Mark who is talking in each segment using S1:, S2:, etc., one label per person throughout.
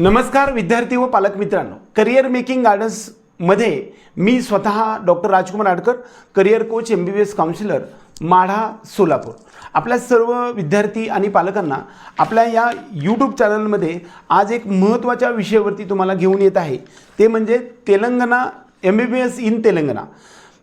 S1: नमस्कार विद्यार्थी व पालक मित्रांनो. करिअर मेकिंग गार्डन्समध्ये मी स्वतः doctor Rajkumar Adkar career coach M B B S counsellor Madha Solapur. आपल्या सर्व विद्यार्थी आणि पालकांना आपल्या या यूट्यूब चॅनलमध्ये आज एक महत्त्वाच्या विषयावरती तुम्हाला घेऊन येत आहे. ते म्हणजे Telangana M B B S in Telangana.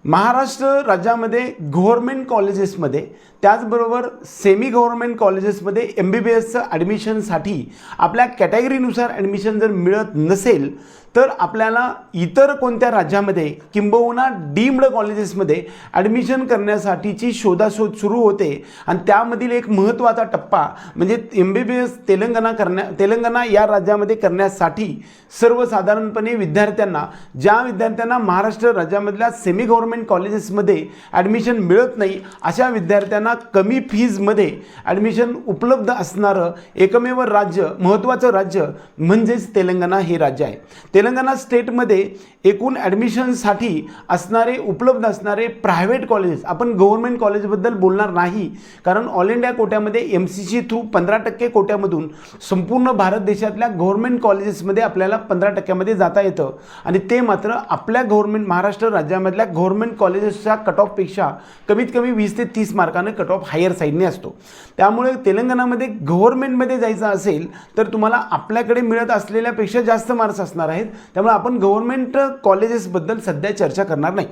S1: Maharashtra राज्यामध्ये गव्हर्मेंट कॉलेजेसमध्ये त्याचबरोबर सेमी गव्हर्मेंट कॉलेजेसमध्ये एम बी बी एसचं ॲडमिशनसाठी आपल्या कॅटेगरीनुसार ॲडमिशन जर मिळत नसेल तर आपल्याला इतर कोणत्या राज्यामध्ये किंबहुना डीम्ड कॉलेजेसमध्ये ॲडमिशन करण्यासाठीची शोधाशोध सुरू होते. आणि त्यामधील एक महत्त्वाचा टप्पा म्हणजे M B B S Telangana करण्या तेलंगणा या राज्यामध्ये करण्यासाठी सर्वसाधारणपणे विद्यार्थ्यांना ज्या विद्यार्थ्यांना महाराष्ट्र राज्यामधल्या सेमी गव्हर्मेंट कॉलेजेसमध्ये ॲडमिशन मिळत नाही अशा विद्यार्थ्यांना कमी फीजमध्ये ॲडमिशन उपलब्ध असणारं एकमेव राज्य महत्त्वाचं राज्य म्हणजेच तेलंगणा हे राज्य आहे. तेलंगणा स्टेटमध्ये एकूण ॲडमिशनसाठी असणारे उपलब्ध असणारे प्रायव्हेट कॉलेजेस आपण गव्हर्मेंट कॉलेजबद्दल बोलणार नाही कारण ऑल इंडिया कोट्यामध्ये एम सी सी थ्रू पंधरा टक्के कोट्यामधून संपूर्ण भारत देशातल्या गव्हर्मेंट कॉलेजेसमध्ये आपल्याला पंधरा टक्क्यामध्ये जाता येतं. आणि ते मात्र आपल्या गव्हर्मेंट महाराष्ट्र राज्यामधल्या गव्हर्मेंट कॉलेजेसच्या कट ऑफपेक्षा कमीत कमी वीस ते तीस मार्कानं कट ऑफ हायर साईडने असतो. त्यामुळे तेलंगणामध्ये गव्हर्मेंटमध्ये जायचं असेल तर तुम्हाला आपल्याकडे मिळत असलेल्यापेक्षा जास्त मार्क्स असणार आहेत. त्यामुळे आपण गव्हर्मेंट कॉलेजेसबद्दल सध्या चर्चा करणार नाही.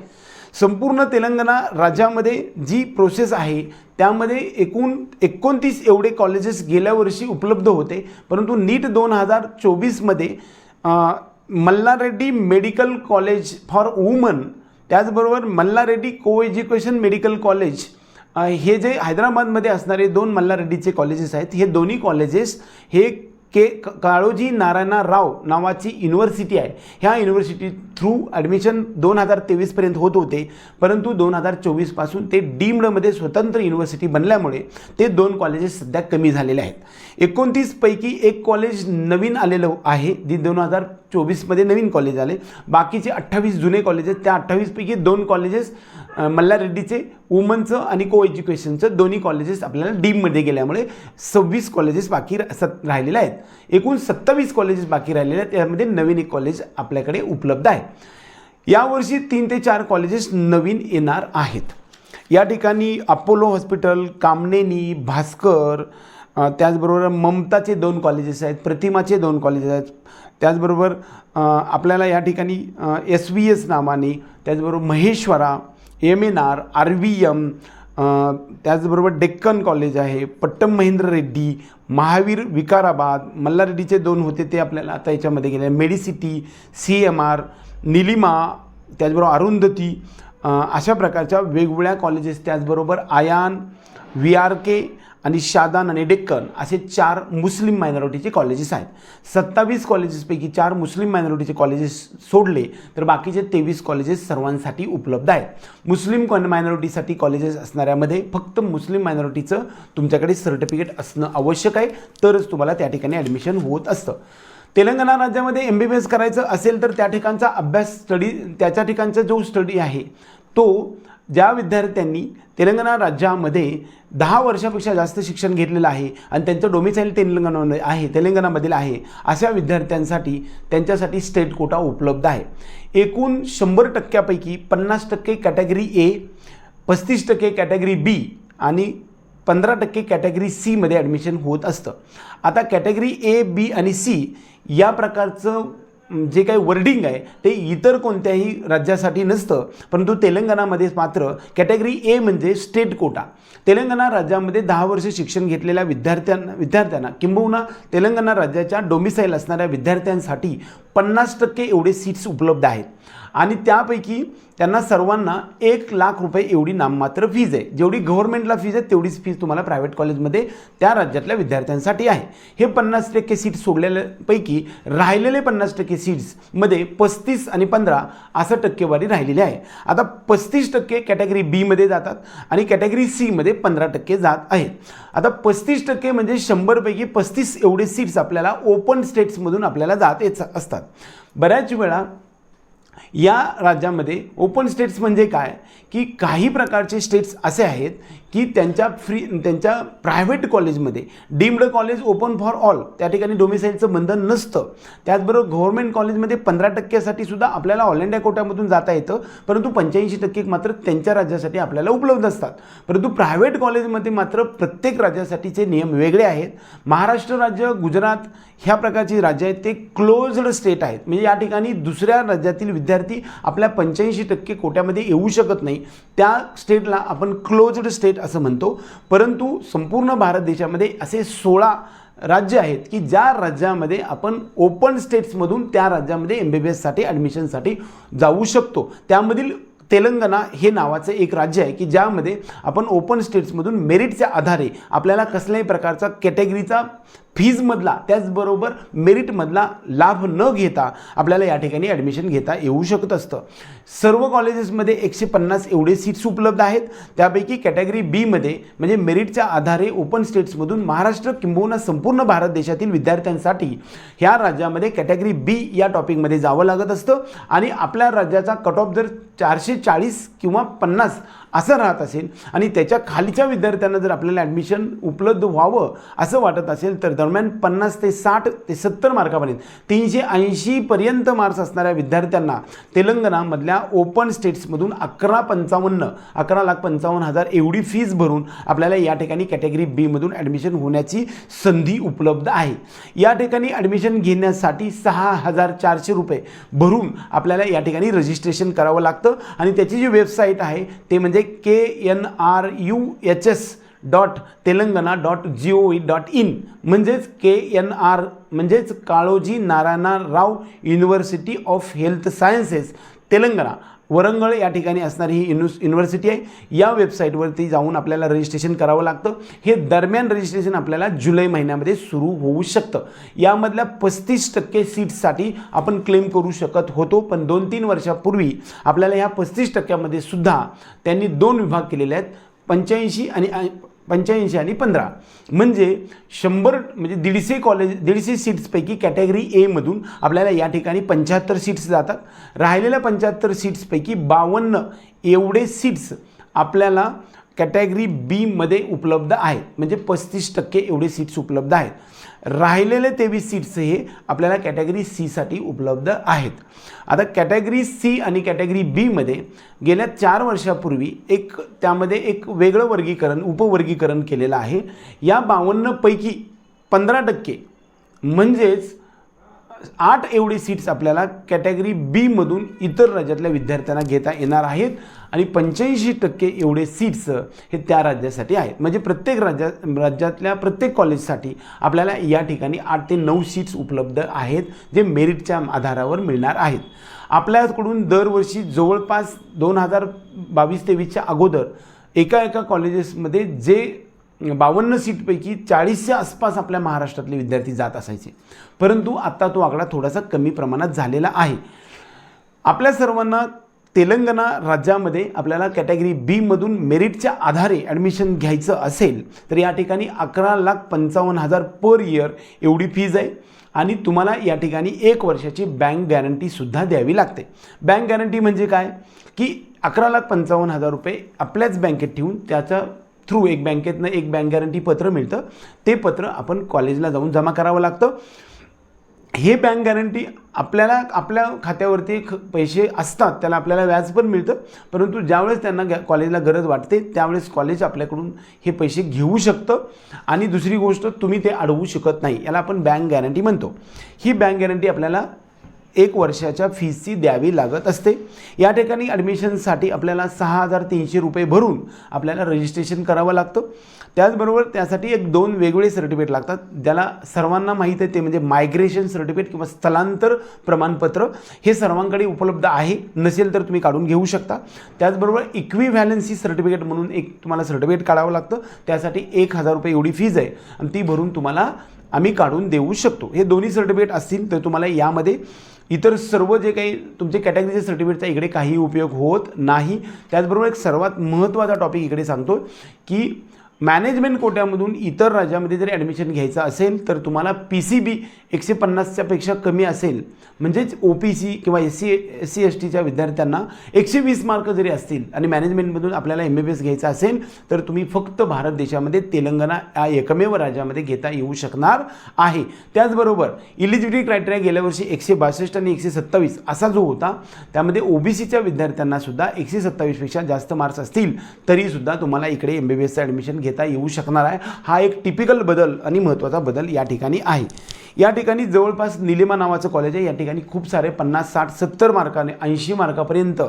S1: संपूर्ण तेलंगणा राज्यामध्ये जी प्रोसेस आहे त्यामध्ये एकूण एकोणतीस एवढे कॉलेजेस गेल्या वर्षी उपलब्ध होते. परंतु नीट दोन हजार चोवीसमध्ये Mallareddy medical college for woman त्याचबरोबर मल्लारेड्डी को एज्युकेशन मेडिकल कॉलेज हे जे हैदराबादमध्ये असणारे दोन मल्लारेड्डीचे कॉलेजेस आहेत हे दोन्ही कॉलेजेस हे के क- काळोजी नारायणा राव नावाची युनिव्हर्सिटी आहे. ह्या युनिव्हर्सिटी थ्रू ॲडमिशन दोन हजार तेवीसपर्यंत होत होते परंतु दोन हजार चोवीसपासून ते डीम्डमध्ये स्वतंत्र युनिव्हर्सिटी बनल्यामुळे ते दोन कॉलेजेस सध्या कमी झालेले आहेत. एकोणतीसपैकी एक कॉलेज नवीन आलेलं आहे जे दोन हजार चोवीसमध्ये नवीन कॉलेज आले. बाकीचे अठ्ठावीस जुने कॉलेजेस त्या अठ्ठावीसपैकी दोन कॉलेजेस मल्लारेड्डीचे वुमनचं आणि को एज्युकेशनचं दोन्ही कॉलेजेस आपल्याला डीममध्ये गेल्यामुळे सव्वीस कॉलेजेस बाकी रा- सत राहिलेले आहेत. एकूण सत्तावीस कॉलेजेस बाकी राहिलेले आहेत. त्यामध्ये नवीन एक कॉलेज आपल्याकडे उपलब्ध आहे. यावर्षी तीन ते चार कॉलेजेस नवीन येणार आहेत. या ठिकाणी अपोलो हॉस्पिटल कामनेनी भास्कर त्याचबरोबर ममताचे दोन कॉलेजेस आहेत प्रतिमाचे दोन कॉलेजेस आहेत. त्याचबरोबर आपल्याला या ठिकाणी एस व्ही एस नावाने त्याचबरोबर Maheshwara M N R R V M त्याचबरोबर डेक्कन कॉलेज आहे पट्टम महेंद्र रेड्डी महावीर विकाराबाद मल्लारेड्डीचे दोन होते ते आपल्याला आता याच्यामध्ये गेले. MediCiti C M R Neelima त्याचबरोबर अरुंधती अशा प्रकारच्या वेगवेगळ्या कॉलेजेस त्याचबरोबर आयान व्ही आर के आणि शादान आणि डेक्कन असे चार मुस्लिम मायनॉरिटीचे कॉलेजेस आहेत. सत्तावीस कॉलेजेसपैकी चार मुस्लिम मायनॉरिटीचे कॉलेजेस सोडले तर बाकीचे तेवीस कॉलेजेस सर्वांसाठी उपलब्ध आहेत. मुस्लिम कॉन मायनॉरिटीसाठी कॉलेजेस असणाऱ्यामध्ये फक्त मुस्लिम मायनॉरिटीचं तुमच्याकडे सर्टिफिकेट असणं आवश्यक आहे तरच तुम्हाला त्या ठिकाणी ॲडमिशन होत असतं. तेलंगणा राज्यामध्ये एम बी बी एस करायचं असेल तर त्या ठिकाणचा अभ्यास स्टडी त्याच्या ठिकाणचा जो स्टडी आहे तो ज्या विद्यार्थ्यांनी तेलंगणा राज्यामध्ये दहा वर्षापेक्षा जास्त शिक्षण घेतलेलं आहे आणि त्यांचं डोमिसाईल तेलंगणामध्ये आहे तेलंगणामधील आहे अशा विद्यार्थ्यांसाठी त्यांच्यासाठी स्टेट कोटा उपलब्ध आहे. एकूण शंभर टक्क्यापैकी पन्नास टक्के कॅटेगरी ए पस्तीस टक्के कॅटेगरी बी आणि पंधरा टक्के कॅटेगरी सीमध्ये ॲडमिशन होत असतं. आता कॅटेगरी ए बी आणि सी या प्रकारचं जे काही वर्डिंग आहे ते इतर कोणत्याही राज्यासाठी नसतं. परंतु तेलंगणामध्ये मात्र कॅटेगरी ए म्हणजे स्टेट कोटा तेलंगणा राज्यामध्ये दहा वर्ष शिक्षण घेतलेल्या विद्यार्थ्यांना विद्यार्थ्यांना किंबहुना तेलंगणा राज्याच्या डोमिसाईल असणाऱ्या विद्यार्थ्यांसाठी पन्नास टक्के एवढे सीट्स उपलब्ध आहेत. आणि त्यापैकी त्यांना सर्वांना एक लाख रुपये एवढी नाममात्र फीज आहे. जेवढी गव्हर्नमेंटला फीज आहे तेवढीच फीज तुम्हाला प्रायव्हेट कॉलेजमध्ये त्या राज्यातल्या विद्यार्थ्यांसाठी आहे. हे पन्नास टक्के सीट सोडलेल्यापैकी राहिलेले पन्नास टक्के सीट्समध्ये पस्तीस आणि पंधरा असं टक्केवारी राहिलेली आहे. आता पस्तीस टक्के कॅटेगरी बीमध्ये जातात आणि कॅटेगरी सीमध्ये पंधरा टक्के जात आहेत. आता पस्तीस टक्के म्हणजे शंभरपैकी पस्तीस एवढे सीट्स आपल्याला ओपन स्टेट्समधून आपल्याला जात येत असतात. बऱ्याच वेळा या राज्यामध्ये ओपन स्टेट्स म्हणजे काय? की काही प्रकारचे स्टेट्स असे आहेत की त्यांच्या फ्री त्यांच्या प्रायव्हेट कॉलेजमध्ये deemed college open for all त्या ठिकाणी डोमिसाईलचं बंधन नसतं. त्याचबरोबर गव्हर्नमेंट कॉलेजमध्ये पंधरा टक्क्यासाठी सुद्धा आपल्याला ऑल इंडिया कोट्यामधून जाता येतं. परंतु पंच्याऐंशी टक्के मात्र त्यांच्या राज्यासाठी आपल्याला उपलब्ध असतात. परंतु प्रायव्हेट कॉलेजमध्ये मात्र प्रत्येक राज्यासाठीचे नियम वेगळे आहेत. महाराष्ट्र राज्य गुजरात ह्या प्रकारची राज्य आहेत ते क्लोज्ड स्टेट आहेत. म्हणजे या ठिकाणी दुसऱ्या राज्यातील विद्यार्थी आपल्या पंच्याऐंशी टक्के कोट्यामध्ये येऊ शकत नाही. त्या स्टेटला आपण क्लोज्ड स्टेट असं म्हणतो. परंतु संपूर्ण भारत देशामध्ये असे सोळा राज्य आहेत की ज्या राज्यामध्ये आपण ओपन स्टेट्समधून त्या राज्यामध्ये एम बी बी एससाठी ॲडमिशनसाठी जाऊ शकतो. त्यामधील तेलंगणा हे नावाचं एक राज्य आहे की ज्यामध्ये आपण ओपन स्टेट्समधून मेरिटच्या आधारे आपल्याला कसल्याही प्रकारचा कॅटेगरीचा फीजमधला त्याचबरोबर मेरिटमधला लाभ न घेता आपल्याला या ठिकाणी ॲडमिशन घेता येऊ शकत असतं. सर्व कॉलेजेसमध्ये एकशे पन्नास एवढे सीट्स उपलब्ध आहेत. त्यापैकी कॅटेगरी बीमध्ये म्हणजे मेरिटच्या आधारे ओपन स्टेट्समधून महाराष्ट्र किंबहुना संपूर्ण भारत देशातील विद्यार्थ्यांसाठी ह्या राज्यामध्ये कॅटेगरी बी या टॉपिकमध्ये जावं लागत असतं. आणि आपल्या राज्याचा कट ऑफ जर चारशे चाळीस किंवा पन्नास असं राहत असेल आणि त्याच्या खालीच्या विद्यार्थ्यांना जर आपल्याला ॲडमिशन उपलब्ध व्हावं असं वाटत असेल तर दरम्यान पन्नास ते साठ ते सत्तर मार्कापर्यंत तीनशे ऐंशीपर्यंत मार्क्स असणाऱ्या विद्यार्थ्यांना तेलंगणामधल्या ओपन स्टेट्समधून अकरा पंचावन्न अकरा लाख पंचावन्न हजार एवढी फीज भरून आपल्याला या ठिकाणी कॅटेगरी बीमधून ॲडमिशन होण्याची संधी उपलब्ध आहे. या ठिकाणी ॲडमिशन घेण्यासाठी सहा हजार चारशे रुपये भरून आपल्याला या ठिकाणी रजिस्ट्रेशन करावं लागतं आणि त्याची जी वेबसाईट आहे ते म्हणजे K N R U H S dot Telangana dot G O dot in म्हणजेच के एन आर म्हणजेच Kaloji Narayana Rao university of health sciences Telangana Warangal या ठिकाणी असणारी ही युनिव्हर्स युनिव्हर्सिटी आहे. या वेबसाईटवरती जाऊन आपल्याला रजिस्ट्रेशन करावं लागतं. हे दरम्यान रजिस्ट्रेशन आपल्याला जुलै महिन्यामध्ये सुरू होऊ शकतं. यामधल्या पस्तीस टक्के सीट्ससाठी आपण क्लेम करू शकत होतो. पण दोन तीन वर्षापूर्वी आपल्याला ह्या पस्तीस टक्क्यामध्ये सुद्धा त्यांनी दोन विभाग केलेले आहेत. पंच्याऐंशी आणि पंच्याऐंशी आणि पंधरा. म्हणजे शंभर म्हणजे दीडशे कॉलेज दीडशे सीट्सपैकी कॅटेगरी एमधून आपल्याला या ठिकाणी पंच्याहत्तर सीट्स जातात. राहिलेल्या पंच्याहत्तर सीट्सपैकी बावन्न एवढे सीट्स आपल्याला कॅटेगरी बीमध्ये उपलब्ध आहेत. म्हणजे पस्तीस टक्के एवढे सीट्स उपलब्ध आहेत. राहिलेले तेवीस सीट्स हे आपल्याला कॅटेगरी सीसाठी उपलब्ध आहेत. आता कॅटेगरी सी आणि कॅटेगरी बीमध्ये गेल्या चार वर्षापूर्वी एक त्यामध्ये एक वेगळं वर्गीकरण उपवर्गीकरण केलेलं आहे. या बावन्नपैकी पंधरा टक्के म्हणजेच आठ एवढे सीट्स आपल्याला कॅटेगरी बीमधून इतर राज्यातल्या विद्यार्थ्यांना घेता येणार आहेत. आणि पंच्याऐंशी टक्के एवढे सीट्स हे त्या राज्यासाठी आहेत. म्हणजे प्रत्येक राज्या राज्यातल्या प्रत्येक कॉलेजसाठी आपल्याला या ठिकाणी आठ ते नऊ सीट्स उपलब्ध आहेत जे मेरिटच्या आधारावर मिळणार आहेत. आपल्याकडून दरवर्षी जवळपास दोन हजार बावीस तेवीसच्या अगोदर एका एका कॉलेजेसमध्ये जे बावन्न सीटपैकी चाळीसच्या आसपास आपल्या महाराष्ट्रातले विद्यार्थी जात असायचे. परंतु आत्ता तो आकडा थोडासा कमी प्रमाणात झालेला आहे. आपल्या सर्वांना तेलंगणा राज्यामध्ये आपल्याला कॅटेगरी बीमधून मेरिटच्या आधारे ॲडमिशन घ्यायचं असेल तर या ठिकाणी अकरा लाख पंचावन्न हजार पर इयर एवढी फीज आहे. आणि तुम्हाला या ठिकाणी एक वर्षाची बँक गॅरंटीसुद्धा द्यावी लागते. बँक गॅरंटी म्हणजे काय? की अकरा लाख पंचावन्न हजार रुपये आपल्याच बँकेत ठेवून त्याचा थ्रू एक बँकेतनं एक बँक गॅरंटी पत्र मिळतं. ते पत्र आपण कॉलेजला जाऊन जमा करावं लागतं. हे बँक गॅरंटी आपल्याला आपल्या खात्यावरती ख पैसे असतात त्याला आपल्याला व्याज पण मिळतं. परंतु ज्यावेळेस त्यांना गॅ कॉलेजला गरज वाटते त्यावेळेस कॉलेज आपल्याकडून हे पैसे घेऊ शकतं. आणि दुसरी गोष्ट तुम्ही ते अडवू शकत नाही. याला आपण बँक गॅरंटी म्हणतो. ही बँक गॅरंटी आपल्याला एक वर्षाच्या फीसची द्यावी लागत असते. या ठिकाणी ॲडमिशनसाठी आपल्याला सहा हजार तीनशे रुपये भरून आपल्याला रजिस्ट्रेशन करावं लागतं. त्याचबरोबर त्यासाठी एक दोन वेगवेगळे सर्टिफिकेट लागतात. ज्याला सर्वांना माहीत आहे ते म्हणजे मायग्रेशन सर्टिफिकेट किंवा स्थलांतर प्रमाणपत्र हे सर्वांकडे उपलब्ध आहे. नसेल तर तुम्ही काढून घेऊ शकता. त्याचबरोबर इक्विव्हॅलन्सी सर्टिफिकेट म्हणून एक तुम्हाला सर्टिफिकेट काढावं लागतं. त्यासाठी एक हजार रुपये एवढी फीज आहे आणि ती भरून तुम्हाला आम्ही काढून देऊ शकतो. हे दोन्ही सर्टिफिकेट असतील तर तुम्हाला यामध्ये इतर सर्व जे काही तुमचे कॅटेगरीचे सर्टिफिकेटचा इकडे काही उपयोग होत नाही. त्याचबरोबर एक सर्वात महत्त्वाचा टॉपिक इकडे सांगतो की मॅनेजमेंट कोट्यामधून इतर राज्यामध्ये जर ॲडमिशन घ्यायचं असेल तर तुम्हाला पी सी बी एकशे पन्नासच्यापेक्षा कमी असेल. म्हणजेच ओ पी सी किंवा S C S C S टीच्या विद्यार्थ्यांना एकशे वीस मार्क जरी असतील आणि मॅनेजमेंटमधून आपल्याला एम बी बी एस घ्यायचं असेल तर तुम्ही फक्त भारत देशामध्ये तेलंगणा या एकमेव राज्यामध्ये घेता येऊ शकणार आहे. त्याचबरोबर इलिजिबिलिटी क्रायटेरिया गेल्या वर्षी एकशे बासष्ट आणि एकशे सत्तावीस असा जो होता त्यामध्ये ओ बी सीच्या विद्यार्थ्यांनासुद्धा एकशे सत्तावीसपेक्षा जास्त मार्क्स असतील तरीसुद्धा तुम्हाला इकडे एम बी बी एसचं ॲडमिशन घेता येऊ शकणार आहे. हा एक टिपिकल बदल आणि महत्त्वाचा बदल या ठिकाणी आहे. या ठिकाणी जवळपास निलिमा नावाचं कॉलेज आहे. या ठिकाणी खूप सारे पन्नास साठ सत्तर मार्काने ऐंशी मार्कापर्यंत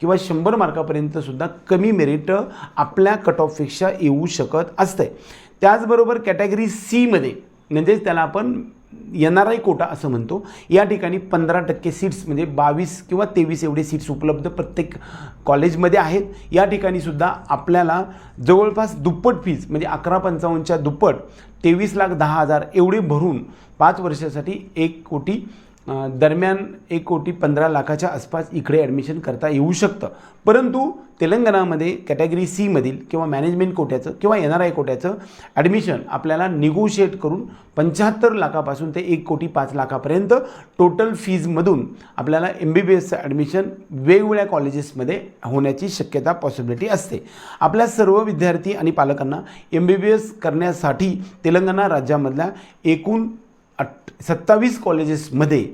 S1: किंवा शंभर मार्कापर्यंत सुद्धा कमी मेरिट आपल्या कट ऑफपेक्षा येऊ शकत असते त्याचबरोबर कॅटेगरी सीमध्ये म्हणजेच त्याला आपण एन आर आय कोटा असं म्हणतो. या ठिकाणी पंधरा टक्के सीट्स म्हणजे बावीस किंवा तेवीस एवढे सीट्स उपलब्ध प्रत्येक कॉलेजमध्ये आहेत. या ठिकाणी सुद्धा आपल्याला जवळपास दुप्पट फीज म्हणजे अकरा पंचावन्नच्या दुप्पट तेवीस लाख दहा हजार एवढे भरून पाच वर्षासाठी एक कोटी दरम्यान एक कोटी पंधरा लाखाच्या आसपास इकडे ॲडमिशन करता येऊ शकतं. परंतु तेलंगणामध्ये कॅटेगरी सीमधील किंवा मॅनेजमेंट कोट्याचं किंवा एन आर आय कोट्याचं ॲडमिशन आपल्याला निगोशिएट करून पंच्याहत्तर लाखापासून ते एक कोटी पाच लाखापर्यंत टोटल फीजमधून आपल्याला एम बी बी एसचं ॲडमिशन वेगवेगळ्या कॉलेजेसमध्ये होण्याची शक्यता पॉसिबिलिटी असते. आपल्या सर्व विद्यार्थी आणि पालकांना एम बी बी एस करण्यासाठी तेलंगणा राज्यामधल्या एकूण अट सत्तावीस कॉलेजेसमध्ये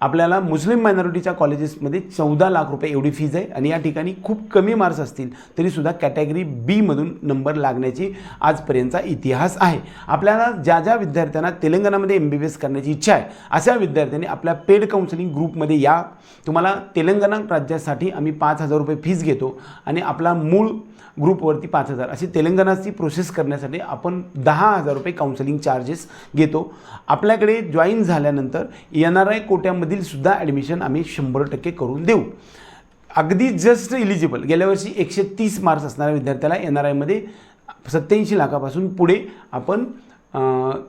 S1: आपल्याला मुस्लिम मायनॉरिटीच्या कॉलेजेसमध्ये चौदा लाख रुपये एवढी फीज आहे आणि या ठिकाणी खूप कमी मार्क्स असतील तरीसुद्धा कॅटेगरी बीमधून नंबर लागण्याची आजपर्यंतचा इतिहास आहे. आपल्याला ज्या ज्या विद्यार्थ्यांना तेलंगणामध्ये एम बी बी एस करण्याची इच्छा आहे अशा विद्यार्थ्यांनी आपल्या पेड काउन्सिलिंग ग्रुपमध्ये या. तुम्हाला तेलंगणा राज्यासाठी आम्ही पाच हजार रुपये फीज घेतो आणि आपला मूळ ग्रुपवरती पाच हजार. अशी तेलंगणाची प्रोसेस करण्यासाठी आपण दहा हजार रुपये काउन्सिलिंग चार्जेस घेतो. आपल्याकडे जॉईन झाल्यानंतर एन आर आय कोट्यामधील सुद्धा ॲडमिशन आम्ही शंभर टक्के करून देऊ. अगदी जस्ट इलिजिबल गेल्या वर्षी एकशे तीस मार्क्स असणाऱ्या विद्यार्थ्याला एन आर आयमध्ये सत्याऐंशी लाखापासून पुढे आपण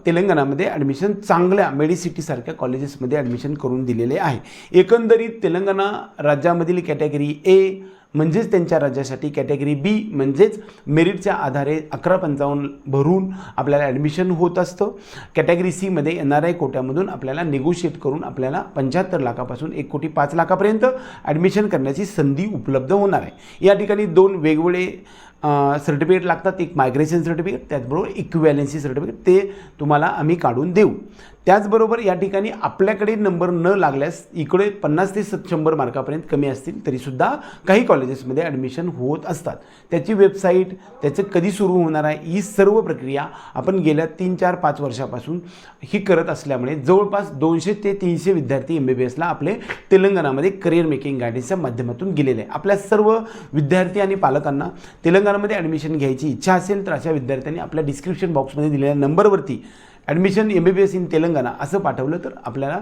S1: तेलंगणामध्ये ॲडमिशन चांगल्या मेडिसिटीसारख्या कॉलेजेसमध्ये ॲडमिशन करून दिलेले आहे. एकंदरीत तेलंगणा राज्यामधील कॅटेगरी ए म्हणजेच त्यांच्या राज्यासाठी कॅटेगरी बी म्हणजेच मेरिटच्या आधारे अकरा पंचावन्न भरून आपल्याला ॲडमिशन होत असतं. कॅटेगरी सीमध्ये एन आर आय कोट्यामधून आपल्याला निगोशिएट करून आपल्याला पंच्याहत्तर लाखापासून एक कोटी पाच लाखापर्यंत ॲडमिशन करण्याची संधी उपलब्ध होणार आहे. या ठिकाणी दोन वेगवेगळे सर्टिफिकेट लागतात एक मायग्रेशन सर्टिफिकेट त्याचबरोबर इक्विवॅलन्सी सर्टिफिकेट ते तुम्हाला आम्ही काढून देऊ. त्याचबरोबर या ठिकाणी आपल्याकडे नंबर न लागल्यास इकडे पन्नास ते सत शंभर मार्कापर्यंत कमी असतील तरीसुद्धा काही कॉलेजेसमध्ये ॲडमिशन होत असतात. त्याची वेबसाईट त्याचं कधी सुरू होणार आहे ही सर्व प्रक्रिया आपण गेल्या तीन चार पाच वर्षापासून ही करत असल्यामुळे जवळपास दोनशे ते तीनशे विद्यार्थी एम बी बी एसला आपले तेलंगणामध्ये करिअर मेकिंग गायडन्सच्या माध्यमातून गेलेले आहे आपल्या सर्व विद्यार्थी आणि पालकांना तेलंगणामध्ये ॲडमिशन घ्यायची इच्छा असेल तर अशा विद्यार्थ्यांनी आपल्या डिस्क्रिप्शन बॉक्समध्ये दिलेल्या नंबरवरती admission M B B S in Telangana असं पाठवलं तर आपल्याला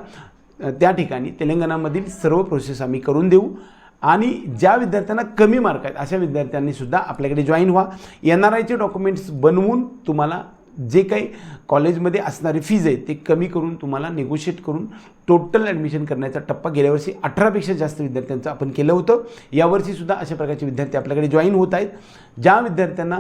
S1: त्या ठिकाणी तेलंगणामधील सर्व प्रोसेस आम्ही करून देऊ. आणि ज्या विद्यार्थ्यांना कमी मार्क आहेत अशा विद्यार्थ्यांनी सुद्धा आपल्याकडे जॉईन व्हा. एन आर आयचे डॉक्युमेंट्स बनवून तुम्हाला जे काही कॉलेजमध्ये असणारी फीज आहे ते कमी करून तुम्हाला निगोशिएट करून टोटल ॲडमिशन करण्याचा टप्पा गेल्या वर्षी अठरापेक्षा जास्त विद्यार्थ्यांचं आपण केलं होतं. यावर्षीसुद्धा अशा प्रकारचे विद्यार्थी आपल्याकडे जॉईन होत आहेत. ज्या विद्यार्थ्यांना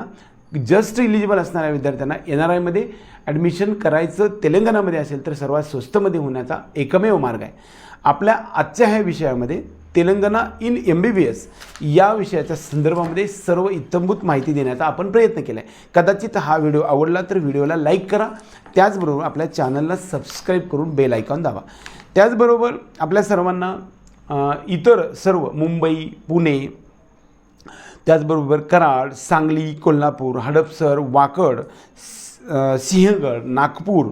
S1: जस्ट इलिजिबल असणाऱ्या विद्यार्थ्यांना एन आर आयमध्ये ॲडमिशन करायचं तेलंगणामध्ये असेल तर सर्वात स्वस्तमध्ये होण्याचा एकमेव मार्ग आहे. आपल्या आजच्या ह्या विषयामध्ये Telangana in M B B S या विषयाच्या संदर्भामध्ये सर्व इत्तंभूत माहिती देण्याचा आपण प्रयत्न केला आहे कदाचित हा व्हिडिओ आवडला तर व्हिडिओला लाईक करा. त्याचबरोबर आपल्या चॅनलला सबस्क्राईब करून बेल आयकॉन दाबा. त्याचबरोबर आपल्या सर्वांना इतर सर्व मुंबई पुणे त्याचबरोबर कराड सांगली कोल्हापूर हडपसर वाकड सिंहगड नागपूर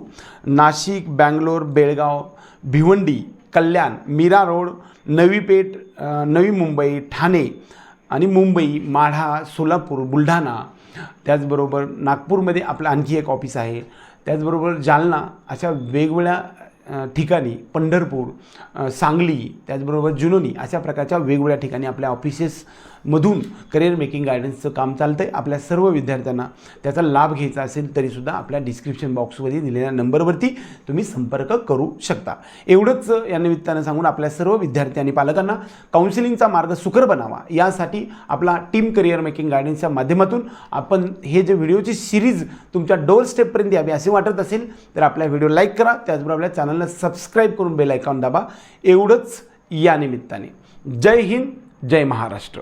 S1: नाशिक बँगलोर बेळगाव भिवंडी कल्याण मीरा रोड नवी पेठ नवी मुंबई ठाणे आणि मुंबई माढा सोलापूर बुलढाणा. त्याचबरोबर नागपूरमध्ये आपलं आणखी एक ऑफिस आहे. त्याचबरोबर जालना अशा वेगवेगळ्या ठिकाणी पंढरपूर सांगली त्याचबरोबर जुनोनी अशा प्रकारच्या वेगवेगळ्या ठिकाणी आपल्या ऑफिसेस मधून करिअर मेकिंग गायडन्सचं काम चालतं आहे आपल्या सर्व विद्यार्थ्यांना त्याचा लाभ घ्यायचा असेल तरीसुद्धा आपल्या डिस्क्रिप्शन बॉक्समध्ये दिलेल्या नंबरवरती तुम्ही संपर्क करू शकता. एवढंच या निमित्तानं सांगून आपल्या सर्व विद्यार्थी आणि पालकांना काउन्सिलिंगचा मार्ग सुकर बनावा. यासाठी आपला टीम करिअर मेकिंग गायडन्सच्या माध्यमातून आपण हे जे व्हिडिओची सिरीज तुमच्या डोर स्टेपपर्यंत यावी असे वाटत असेल तर आपल्या व्हिडिओ लाईक करा. त्याचबरोबर आपल्या चॅनलला सबस्क्राईब करून बेल आयकॉन दाबा. एवढंच या निमित्ताने. जय हिंद जय महाराष्ट्र.